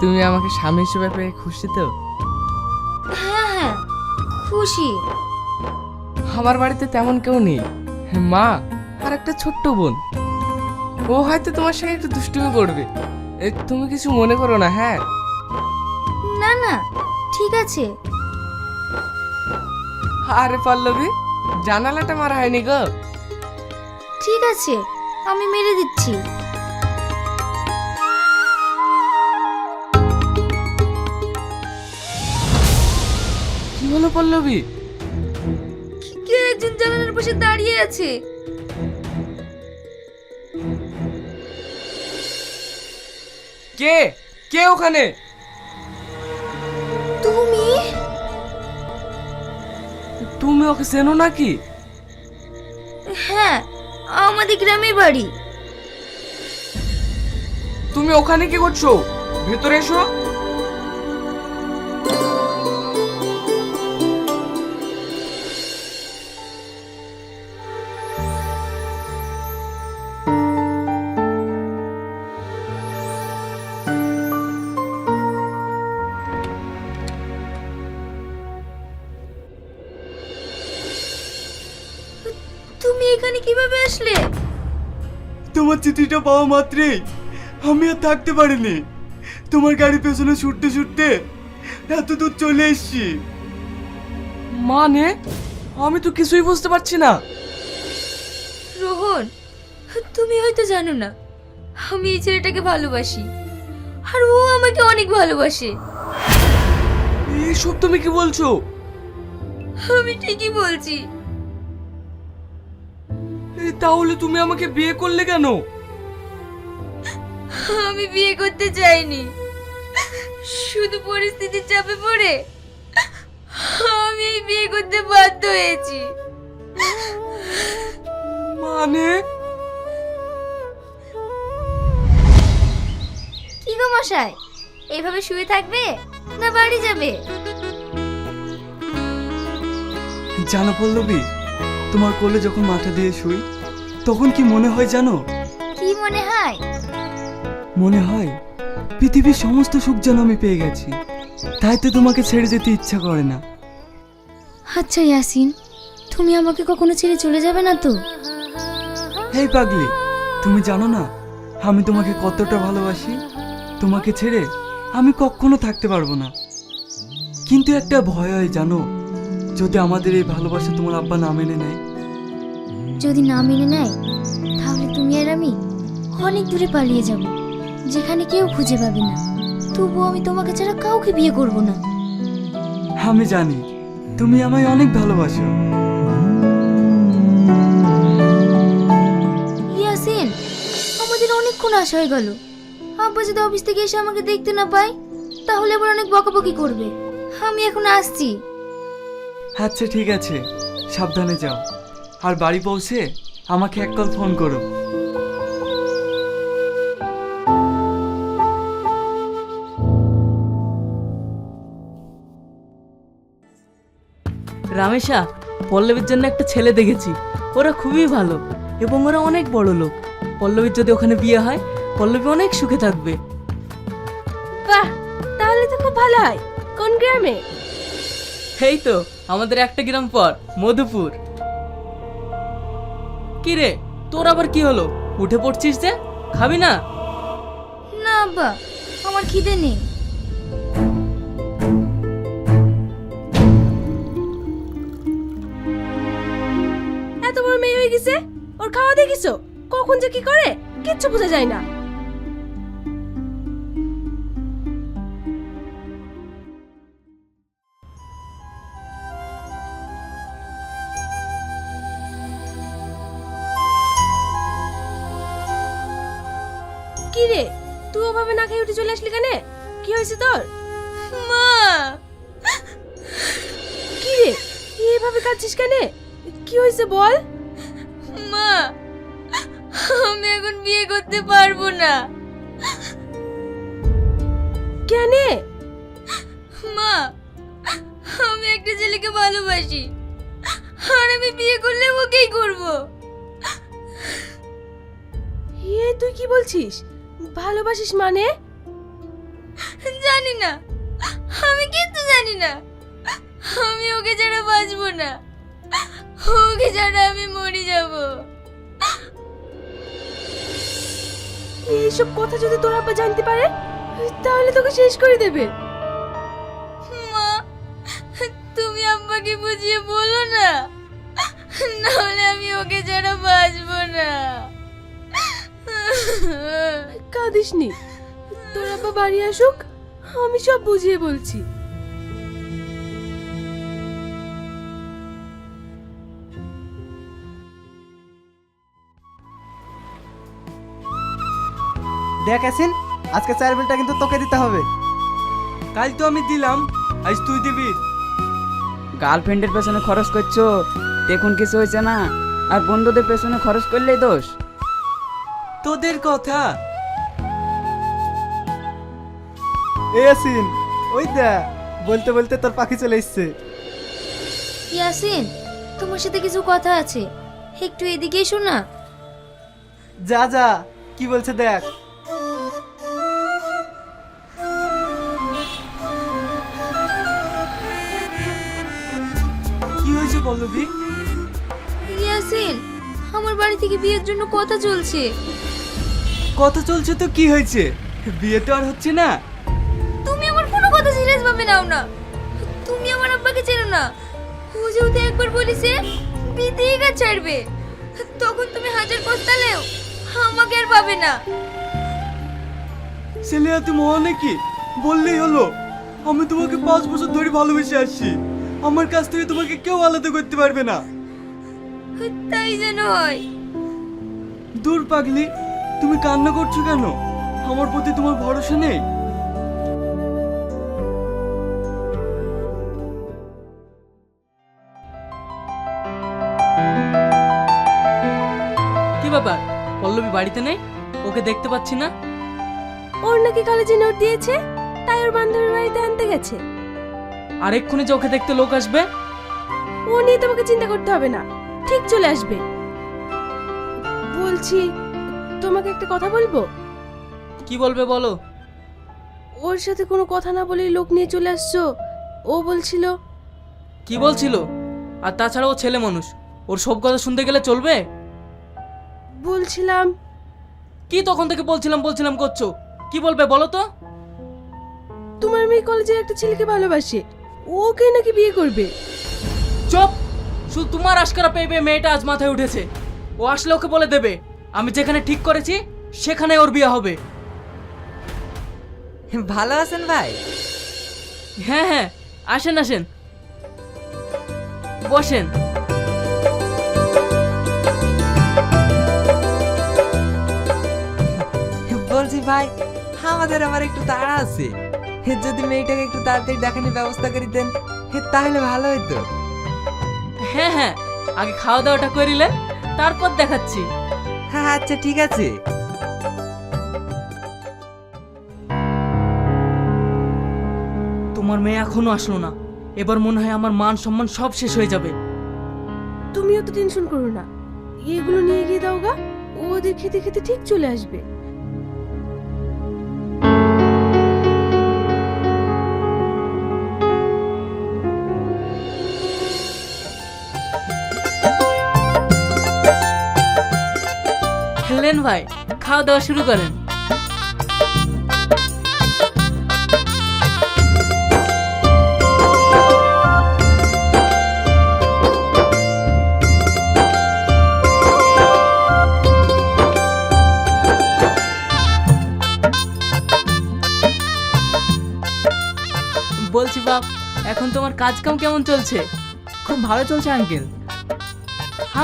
তুমি আমাকে স্বামী হিসেবে পেয়ে খুশি তো? হ্যাঁ হ্যাঁ খুশি। আমার বাড়িতে তেমন কেউ নেই। মা আর একটা ছোট্ট বোন। ও হয়তো তোমার সঙ্গে একটু দুষ্টুমি করবে। এ, তুমি কিছু মনে করো না হ্যাঁ? না না ঠিক আছে। আরে পল্লবী জানালাটা মারা হয়নি গো। ঠিক আছে আমি মেরে দিচ্ছি। হলো পল্লবী? কে একজন জানালার পাশে দাঁড়িয়ে আছে? কে? কে ওখানে? তুমি? তুমি ওকে চেনো নাকি? হ্যাঁ আমাদের গ্রামের বাড়ি। তুমি ওখানে কি করছ? ভেতরে এসো। চিঠিটা পাওয়া মাত্রই। আমি আর থাকতে পারিনি। তোমার গাড়ি পেছনে ছুটতে ছুটতে এত দূর চলে এসেছি। মানে? আমি তো কিছুই বুঝতে পারছি না। রোহন তুমি হয়তো জানো না আমি এই ছেলেটাকে ভালোবাসি। আর ও আমাকে অনেক ভালোবাসে। এইসব তুমি কি বলছো? আমি ঠিকই বলছি। তাহলে তুমি আমাকে বিয়ে করলে কেন? আমি বিয়ে করতে চাইনি। শুধু পরিস্থিতির চাপে পড়ে আমি এই বিয়ে করতে বাধ্য হয়েছি। মানে? কি গো মশাই? এইভাবে শুয়ে থাকবে না বাড়ি যাবে? জানো পল্লবী তোমার কোলে যখন মাথা দিয়ে শুই তখন কি মনে হয় জানো? কি মনে হয়? মনে হয় পৃথিবীর সমস্ত সুখ যেন আমি পেয়ে গেছি। তাই তো তোমাকে ছেড়ে যেতে ইচ্ছা করে না। আচ্ছা ইয়াসিন তুমি আমাকে কখনো ছেড়ে চলে যাবে না তো? হেই পাগলি তুমি জানো না আমি তোমাকে কতটা ভালোবাসি? তোমাকে ছেড়ে আমি কখনো থাকতে পারব না। কিন্তু একটা ভয় হয় জানো যদি আমাদের এই ভালোবাসা তোমার আব্বা না মেনে নেয়। যদি না মেনে নেয় তাহলে তুমি আর আমি অনেক দূরে পালিয়ে যাব। যেখানে কেউ খুঁজে পাবে না। তবুও আমি তোমাকে ছাড়া কাউকে বিয়ে করব না। আমি জানি তুমি আমায় অনেক ভালোবাসো। ইয়াসিন আমাদের অনেকক্ষণ আশা হয়ে গেল। আব্বা যদি অফিস থেকে এসে আমাকে দেখতে না পায় তাহলে আবার অনেক বকাবকি করবে। আমি এখন আসছি। আচ্ছা ঠিক আছে। সাবধানে যাও। আর বাড়ি পৌঁছে আমাকে এক কল ফোন করো। রামেশা পল্লবীর জন্য একটা ছেলে দেখেছি। ওরা খুবই ভালো এবং ওরা অনেক বড় লোক। পল্লবীর যদি ওখানে বিয়ে হয় পল্লবী অনেক সুখে থাকবে। বাহ তাহলে তো খুব ভালো হয়। কোন গ্রামে? এই তো আমাদের একটা গ্রাম পর মধুপুর। কি রে তোর আবার কি হলো? উঠে পড়ছিস যে? খাবি না? না আব্বা আমার খিদে নেই। মেয়ে ওর খাওয়া দেখিছো? কখন যে কি করে কিচ্ছু বোঝা যায় না। কি রে তুই ওভাবে না খেয়ে উঠে চলে আসলি কেন? কি হয়েছে তোর? মা! কি রে এভাবে কাঁদছিস কেন? কি হয়েছে বল? আমি এখন বিয়ে করতে পারব না। কেন? মা আমি একটা ছেলেকে ভালোবাসি। আর আমি বিয়ে করলে ওকেই করব। এ তুই কি বলছিস? ভালোবাসিস মানে? জানি না। আমি কিন্তু জানি না। আমি ওকে ছাড়া বাঁচবো না। ওকে ছাড়া আমি মরে যাব। এইসব কথা যদি তোর আব্বা জানতে পারে তাহলে তোকে শেষ করে দেবে। মা তুমি আব্বাকে বুঝিয়ে বলো না নাহলে আমি ওকে ছাড়া বাঁচবো না। কাঁদিস নি তোর আব্বা বাড়ি আসুক আমি সব বুঝিয়ে বলছি। দেখ আসিন আজকে চার বিলটা কিন্তু তোকে দিতে হবে। কাল তো আমি দিলাম আজ তুই দিবি। গার্লফ্রেন্ডের পেছনে খরচ করছ দেখুন কিছু হয়েছে না আর বন্ধুদের পেছনে খরচ করলেই দোষ। তোদের কথা। এ আসিন ওই দেখ বলতে বলতে তোর পাখি চলে এসছে। ইয়াসিন তোমার সাথে কিছু কথা আছে। একটু এদিকে এসো না। যা যা কি বলছে দেখ। পল্লবী ইয়াসিন আমার বাড়ি থেকে বিয়ের জন্য কথা চলছে। কথা চলছে তো কি হয়েছে? বিয়ে তো আর হচ্ছে না। তুমি আমার কোনো কথা সিরিয়াস ভাবে নাও না। তুমি আমার আব্বাকে চেনো না। ও যেহেতু একবার বলিছে বিদেই গা ছাড়বে। তখন তুমি হাজার পস্তালেও আমাকে আর পাবে না। ছেলে এত মহা নাকি। বললেই হলো আমি তোমাকে পাঁচ বছর ধরে ভালোবেসে আসছি। আমার কাছ থেকে তোমাকে কেউ আলাদা করতে পারবে না। তাই যেন হয়। দূর পাগলি তুমি কান্না করছ কেন? আমার প্রতি তোমার ভরসা নেই। কি ব্যাপার? পল্লবী বাড়িতে নেই? ওকে দেখতে পাচ্ছি না। ওর নাকি কলেজে নোট দিয়েছে তাই ওর বান্ধবীর বাড়িতে আনতে গেছে। আর এক্ষুনি যে ওকে দেখতে লোক আসবে? ও নিয়ে তোমাকে চিন্তা করতে হবে না। ঠিক চলে আসবে। বলছি তোমাকে একটা কথা বলব? কি বলবে বলো? ওর সাথে কোনো কথা না বলে লোক নিয়ে চলে আসছো? ও বলছিল কি বলছিল? আর তাছাড়া ও ছেলে মানুষ। ওর সব কথা শুনতে গেলে চলবে? বলছিলাম। কি তখন থেকে বলছিলাম বলছিলাম করছ? কি বলবে বলো তো? তোমার মেয়ে কলেজের একটা ছেলেকে ভালোবাসে। ওকে নাকি বিয়ে করবে? চুপ! শুধু তোমার আশকারা পেয়ে পেয়ে মেয়েটা আজ মাথায় উঠেছে। ও আসলে ওকে বলে দেবে। আমি যেখানে ঠিক করেছি সেখানে ওর বিয়ে হবে। ভালো আছেন ভাই? হ্যাঁ হ্যাঁ। আসেন আসেন। বসেন। বলছি ভাই আমাদের আমার একটু তাড়া আছে। যদি মেয়েটাকে একটু তাড়াতাড়ি দেখানোর ব্যবস্থা করে দেন তাহলে ভালো হতো হ্যাঁ হ্যাঁ আগে খাওয়া দাওয়াটা করিলেন তারপর দেখাচ্ছি। হ্যাঁ আচ্ছা ঠিক আছে। তোমার মেয়ে এখনও আসলো না। এবার মনে হয় আমার মান সম্মান সব শেষ হয়ে যাবে। তুমিও তো টেনশন করো না। এগুলো নিয়ে গিয়ে দাও গা ও ওদের খেতে খেতে ঠিক চলে আসবে। হেলেন ভাই, খাওয়া দাওয়া শুরু করেন। বলছি বাপ, এখন তোমার কাজ কাম কেমন চলছে? খুব ভালো চলছে, আঙ্কেল।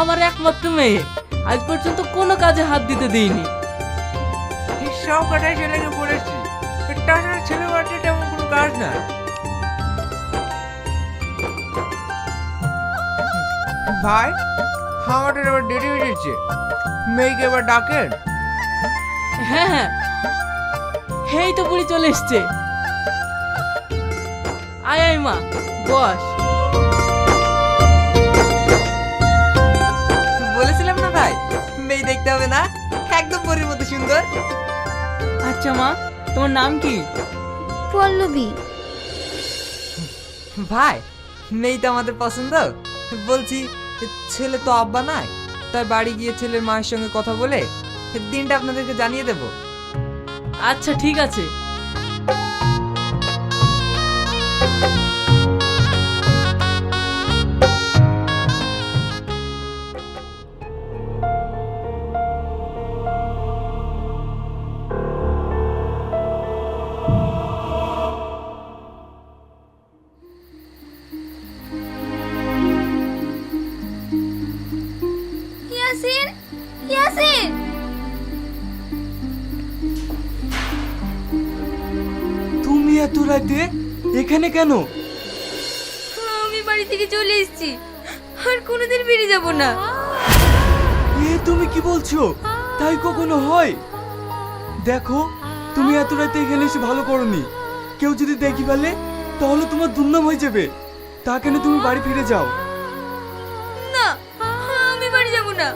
আমার একমাত্র মেয়ে। আজ পর্যন্ত কোনো কাজে হাত দিতে দিইনি। সব কটাই ছেলেকে পড়েছি তাছাড়া ছেলে বাড়িতে তেমন কোনো কাজ না। ভাই আমাদের এবার দেরি হয়ে যাচ্ছে। মেয়েকে এবার ডাকেন। হ্যাঁ হ্যাঁ। এই তো বুড়ি চলে এসছে। আয় আয় মা বস। দেখতে হবে না? একদম পরীর মতো সুন্দর। আচ্ছা মা তোমার নাম কি? পল্লবী। ভাই মেয়ে তো আমাদের পছন্দ। বলছি ছেলে তো আব্বা নাই। তাই বাড়ি গিয়ে ছেলের মায়ের সঙ্গে কথা বলে দিনটা আপনাদেরকে জানিয়ে দেব। আচ্ছা ঠিক আছে। এখানে কেন? আমি বাড়ি থেকে চলে এসেছি। আর কোনোদিন বেরিয়ে যাব না। এ তুমি কি বলছো? তাই কখনো হয়? দেখো তুমি এত রাতে এখানে এসে ভালো করনি। কেউ যদি দেখি ফেলে তাহলে তোমার দুর্নাম হয়ে যাবে। তা কেন তুমি বাড়ি ফিরে যাও? না আমি বাড়ি যাব না।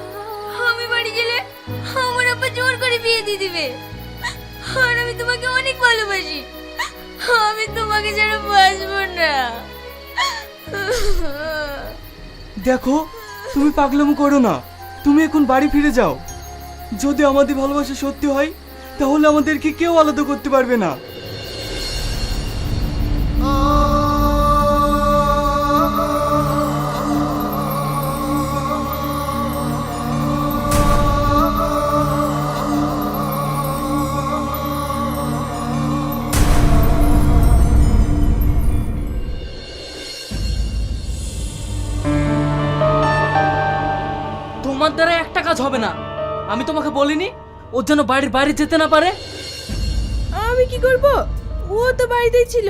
আমি বাড়ি গেলে আমার আব্বা জোর করে বিয়ে দিয়ে দিবে। আর আমি তোমাকে অনেক ভালোবাসি। আমি তোমাকে ছাড়া বাঁচবো না। দেখো, তুমি পাগলামো করো না। তুমি এখন বাড়ি ফিরে যাও। যদি আমাদের ভালোবাসা সত্যি হয়, তাহলে আমাদেরকে কেউ আলাদা করতে পারবে না। দ্বারা একটা কাজ হবে না। আমি তোমাকে বলিনি ওর যেন বাড়ির বাইরে যেতে না পারে? আমি কি করব? ও তো বাড়িতেই ছিল।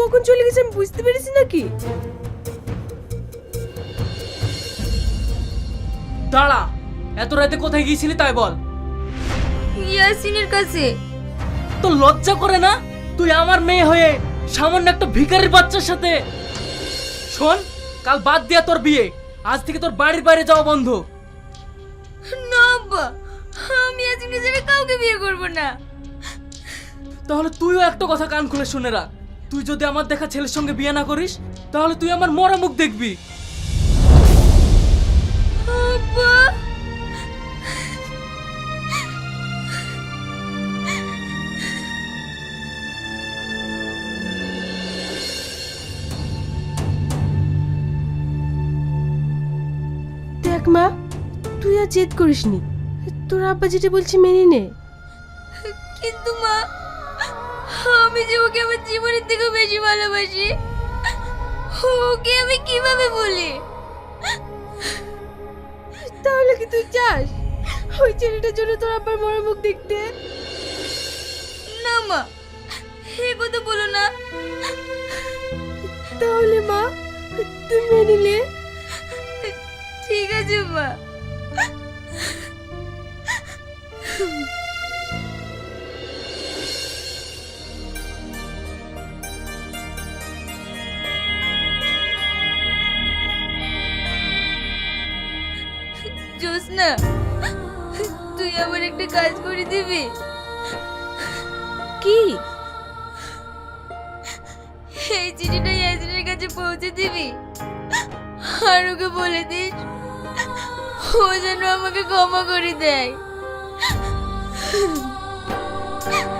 কখন চলে গেছে আমি বুঝতে পেরেছি নাকি? দাঁড়া এত রাতে কোথায় গিয়েছিলি তাই বল। ইয়াসিনের কাছে। তোর লজ্জা করে না? তুই আমার মেয়ে হয়ে সামান্য একটা ভিখারির বাচ্চার সাথে শোন কাল বাদ দিয়া তোর বিয়ে। আজ থেকে তোর বাড়ির বাইরে যাওয়া বন্ধ। আব্বা আমি ইয়াসিনকে ছেড়ে কাউকে বিয়ে করব না। তাহলে তুইও একটা কথা কান খুলে শুনে রাখ। তুই যদি আমার দেখা ছেলের সঙ্গে বিয়ে না করিস তাহলে তুই আমার মরা মুখ দেখবি। আব্বা। দেখ মা তুই আর জেদ করিসনি। তোর আব্বা যেটা বলছে মেনে নে। কিন্তু মা, আমি যে ওকে আমার জীবনের থেকেও বেশি ভালোবাসি, ওকে আমি কীভাবে বলি? তাহলে কি তুই চাস ওই ছেলেটার জন্য তোর আব্বার মরা মুখ দেখতে? না মা, এ কথা বলো না। তাহলে মা, তুই মেনে নিলে ঠিক আছে মা। জোসনা তুই আমার একটা কাজ করে দিবি। কি? এই চিঠিটা ইয়াসিনের কাছে পৌঁছে দিবি। আর ওকে বলে দিস ও যেন আমাকে ক্ষমা করে দেয়। 啊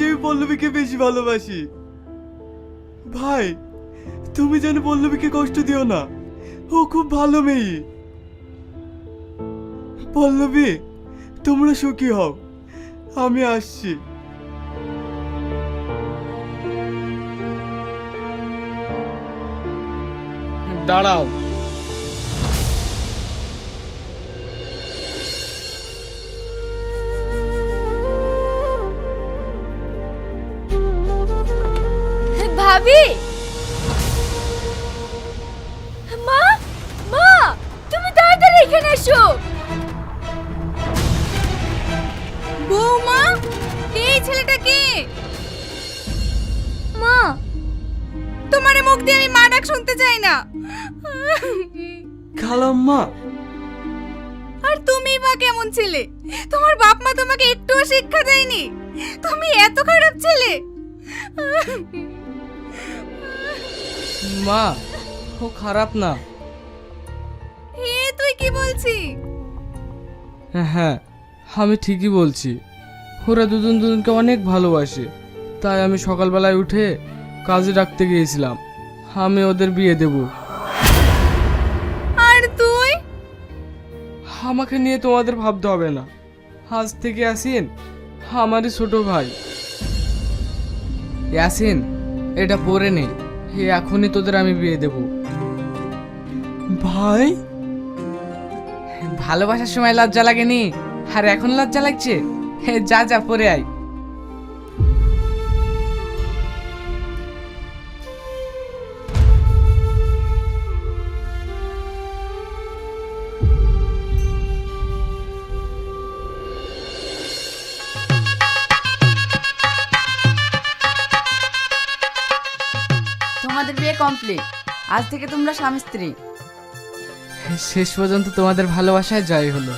চেয়ে পল্লবীকে বেশি ভালোবাসি। ভাই, তুমি যেন পল্লবীকে কষ্ট দিও না। ও খুব ভালো মেয়ে। পল্লবী, তোমরা সুখী হও। আমি আসছি। দাঁড়াও। ভাবি? মা মা তুমি তাড়াতাড়ি এখানে এসো। বৌমা এই ছেলেটা কে? মা তোমার মুখ দিয়ে আমি মা ডাক শুনতে চাই না। খালাম্মা। আর তুমি বা কেমন ছেলে? তোমার বাপ মা তোমাকে একটুও শিক্ষা দেয়নি। তুমি এত খারাপ ছেলে। মা ও খারাপ না। এ তুই কি বলছি হ্যাঁ আমি ঠিকই বলছি। ওরা দুজন দুজনকে অনেক ভালোবাসে। তাই আমি সকালবেলায় উঠে কাজে ডাকতে গিয়েছিলাম। আমি ওদের বিয়ে দেব। আর তুই? আমাকে নিয়ে তোমাদের ভাবতে হবে না। আজ থেকে আসিন আমারই ছোট ভাই। ইয়াসিন এটা পরে নে। হে, এখনই তোদের আমি বিয়ে দেব। ভাই? ভালোবাসার সময় লজ্জা লাগেনি? আর এখন লজ্জা লাগছে? হে, যা যা, পরে আয়। কমপ্লিট আজ থেকে তোমরা স্বামী স্ত্রী। শেষ পর্যন্ত তোমাদের ভালোবাসায় জয় হলো।